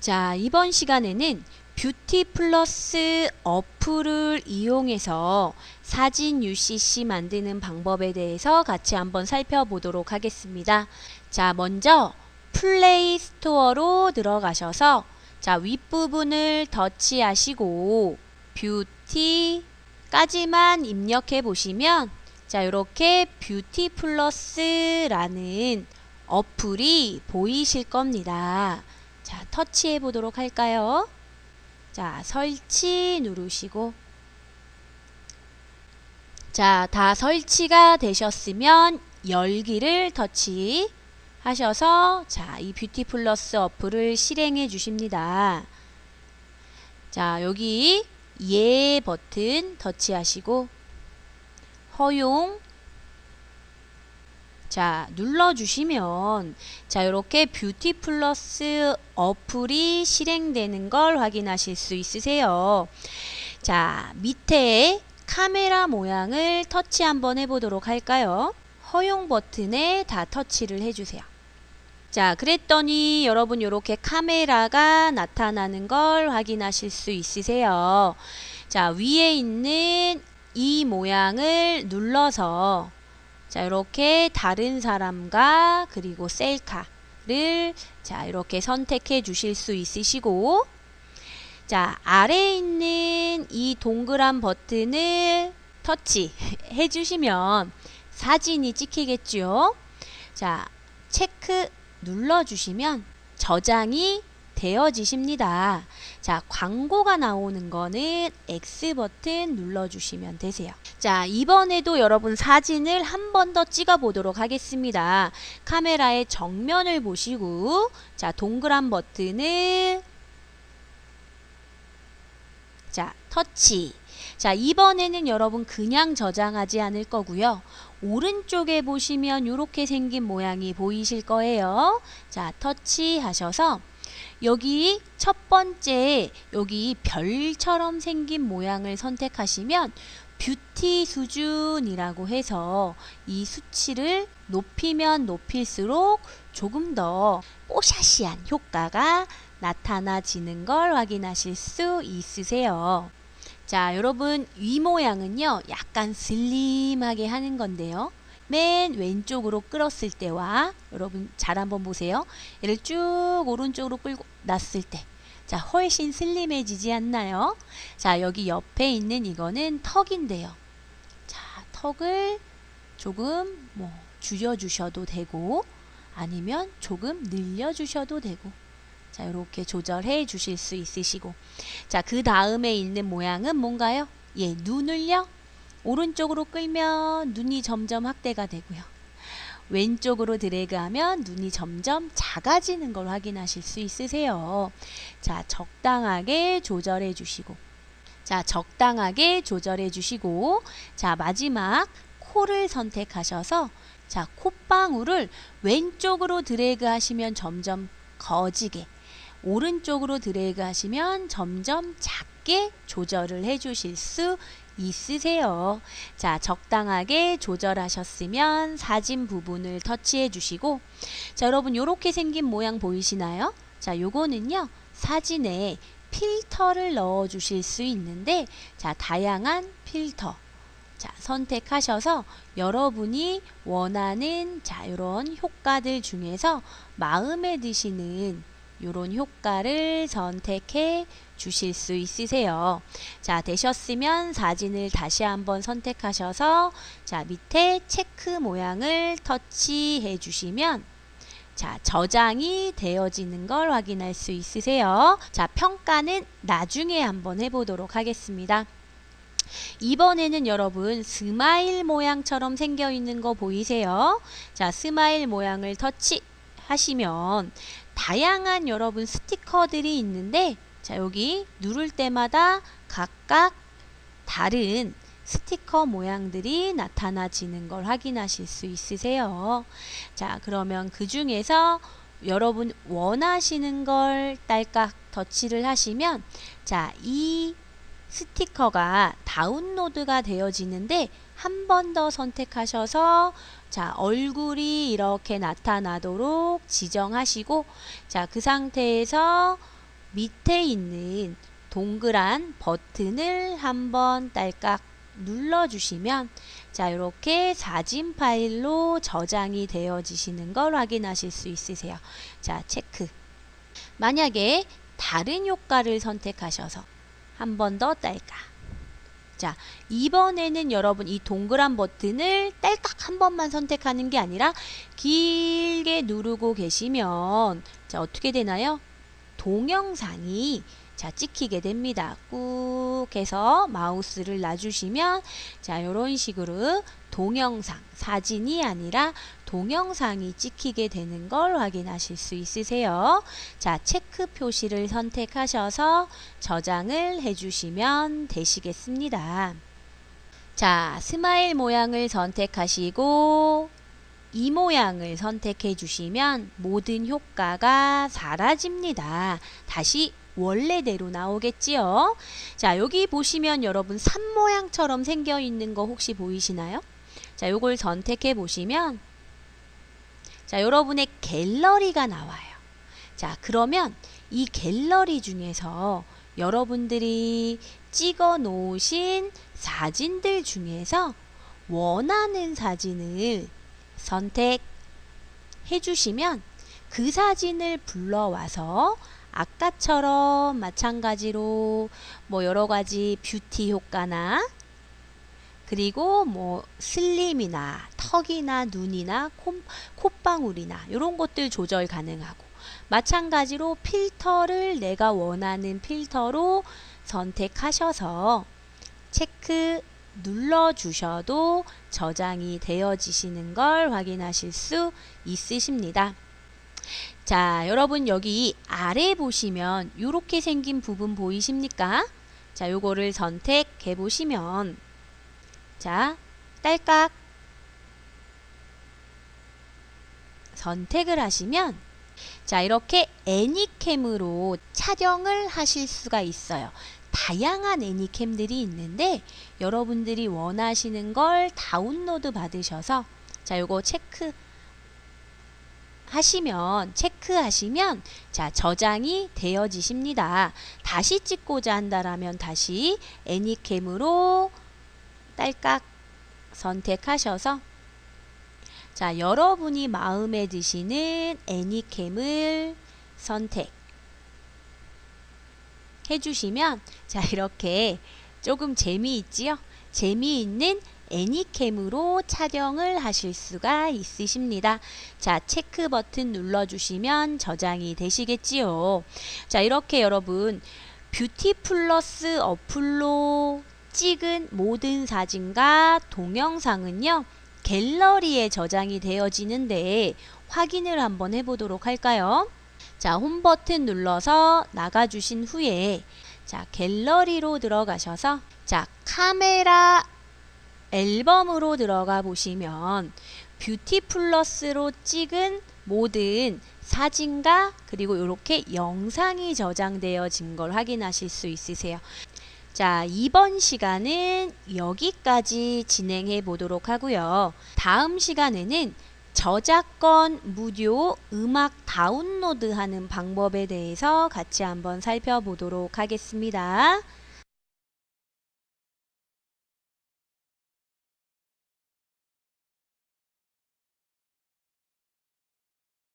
자, 이번 시간에는 뷰티 플러스 어플을 이용해서 사진 UCC 만드는 방법에 대해서 같이 한번 살펴보도록 하겠습니다. 자, 먼저 플레이 스토어로 들어가셔서 자, 윗부분을 터치하시고 뷰티까지만 입력해 보시면 자, 이렇게 뷰티 플러스라는 어플이 보이실 겁니다. 자, 터치해 보도록 할까요? 자, 설치 누르시고 자, 다 설치가 되셨으면 열기를 터치 하셔서 자, 이 뷰티 플러스 어플을 실행해 주십니다. 자, 여기 예 버튼 터치하시고 허용 자 눌러주시면 자 이렇게 뷰티 플러스 어플이 실행되는 걸 확인하실 수 있으세요. 자 밑에 카메라 모양을 터치 한번 해보도록 할까요? 허용 버튼에 다 터치를 해주세요. 자 그랬더니 여러분 이렇게 카메라가 나타나는 걸 확인하실 수 있으세요. 자 위에 있는 이 모양을 눌러서 자 이렇게 다른 사람과 그리고 셀카를 자 이렇게 선택해 주실 수 있으시고 자 아래에 있는 이 동그란 버튼을 터치 해 주시면 사진이 찍히겠죠 자 체크 눌러 주시면 저장이 되어지십니다. 자, 광고가 나오는 거는 X 버튼 눌러주시면 되세요. 자, 이번에도 여러분 사진을 한 번 더 찍어 보도록 하겠습니다. 카메라의 정면을 보시고, 자, 동그란 버튼을 자, 터치. 자, 이번에는 여러분 그냥 저장하지 않을 거고요. 오른쪽에 보시면 이렇게 생긴 모양이 보이실 거예요. 자, 터치하셔서 여기 첫 번째 여기 별처럼 생긴 모양을 선택하시면 뷰티 수준이라고 해서 이 수치를 높이면 높일수록 조금 더 뽀샤시한 효과가 나타나지는 걸 확인하실 수 있으세요. 자, 여러분 위 모양은요. 약간 슬림하게 하는 건데요. 맨 왼쪽으로 끌었을 때와 여러분 잘 한번 보세요. 얘를 쭉 오른쪽으로 끌고 놨을 때 자, 훨씬 슬림해지지 않나요? 자, 여기 옆에 있는 이거는 턱인데요. 자, 턱을 조금 뭐 줄여주셔도 되고 아니면 조금 늘려주셔도 되고 자, 이렇게 조절해 주실 수 있으시고 자, 그 다음에 있는 모양은 뭔가요? 예, 눈을요. 오른쪽으로 끌면 눈이 점점 확대가 되고요. 왼쪽으로 드래그하면 눈이 점점 작아지는 걸 확인하실 수 있으세요. 자, 적당하게 조절해 주시고 자, 적당하게 조절해 주시고 자, 마지막 코를 선택하셔서 자, 콧방울을 왼쪽으로 드래그 하시면 점점 거지게 오른쪽으로 드래그 하시면 점점 작게 조절을 해 주실 수 있으세요. 자, 적당하게 조절하셨으면 사진 부분을 터치해 주시고 자, 여러분 요렇게 생긴 모양 보이시나요? 자, 요거는요. 사진에 필터를 넣어 주실 수 있는데 자, 다양한 필터 자, 선택하셔서 여러분이 원하는 자, 이런 효과들 중에서 마음에 드시는 이런 효과를 선택해 주실 수 있으세요. 자, 되셨으면 사진을 다시 한번 선택하셔서 자, 밑에 체크 모양을 터치해 주시면 자, 저장이 되어지는 걸 확인할 수 있으세요. 자, 평가는 나중에 한번 해보도록 하겠습니다. 이번에는 여러분 스마일 모양처럼 생겨 있는 거 보이세요? 자, 스마일 모양을 터치 하시면 다양한 여러분 스티커들이 있는데 자, 여기 누를 때마다 각각 다른 스티커 모양들이 나타나지는 걸 확인하실 수 있으세요. 자, 그러면 그 중에서 여러분 원하시는 걸 딸깍 터치를 하시면 자, 이 스티커가 다운로드가 되어지는데 한 번 더 선택하셔서 자 얼굴이 이렇게 나타나도록 지정하시고 자 그 상태에서 밑에 있는 동그란 버튼을 한번 딸깍 눌러주시면 자 이렇게 사진 파일로 저장이 되어지시는 걸 확인하실 수 있으세요. 자 체크. 만약에 다른 효과를 선택하셔서 한 번 더 딸깍. 자 이번에는 여러분 이 동그란 버튼을 딸깍 한 번만 선택하는 게 아니라 길게 누르고 계시면 자 어떻게 되나요? 동영상이 자 찍히게 됩니다. 꾹 해서 마우스를 놔주시면 자 이런 식으로 동영상 사진이 아니라 동영상이 찍히게 되는 걸 확인하실 수 있으세요. 자 체크 표시를 선택하셔서 저장을 해주시면 되시겠습니다. 자 스마일 모양을 선택하시고 이 모양을 선택해 주시면 모든 효과가 사라집니다. 다시 원래대로 나오겠지요. 자, 여기 보시면 여러분 산 모양처럼 생겨 있는 거 혹시 보이시나요? 자, 요걸 선택해 보시면 자, 여러분의 갤러리가 나와요. 자, 그러면 이 갤러리 중에서 여러분들이 찍어 놓으신 사진들 중에서 원하는 사진을 선택해 주시면 그 사진을 불러와서 아까처럼 마찬가지로 뭐 여러 가지 뷰티 효과나 그리고 뭐 슬림이나 턱이나 눈이나 코, 콧방울이나 이런 것들 조절 가능하고 마찬가지로 필터를 내가 원하는 필터로 선택하셔서 체크 눌러 주셔도 저장이 되어지시는 걸 확인하실 수 있으십니다. 자, 여러분 여기 아래 보시면 이렇게 생긴 부분 보이십니까? 자, 요거를 선택해 보시면 자, 딸깍 선택을 하시면 자, 이렇게 애니캠으로 촬영을 하실 수가 있어요. 다양한 애니캠들이 있는데 여러분들이 원하시는 걸 다운로드 받으셔서 자, 요거 체크 하시면 체크하시면 자 저장이 되어지십니다. 다시 찍고자 한다라면 다시 애니캠으로 딸깍 선택하셔서 자 여러분이 마음에 드시는 애니캠을 선택 해주시면 자 이렇게 조금 재미있지요? 재미있는 애니캠으로 촬영을 하실 수가 있으십니다. 자, 체크 버튼 눌러주시면 저장이 되시겠지요. 자, 이렇게 여러분 뷰티 플러스 어플로 찍은 모든 사진과 동영상은요. 갤러리에 저장이 되어지는데 확인을 한번 해보도록 할까요? 자, 홈 버튼 눌러서 나가주신 후에 자, 갤러리로 들어가셔서 자, 카메라 앨범으로 들어가 보시면 뷰티 플러스로 찍은 모든 사진과 그리고 이렇게 영상이 저장되어진 걸 확인하실 수 있으세요. 자, 이번 시간은 여기까지 진행해 보도록 하고요. 다음 시간에는 저작권 무료 음악 다운로드 하는 방법에 대해서 같이 한번 살펴보도록 하겠습니다.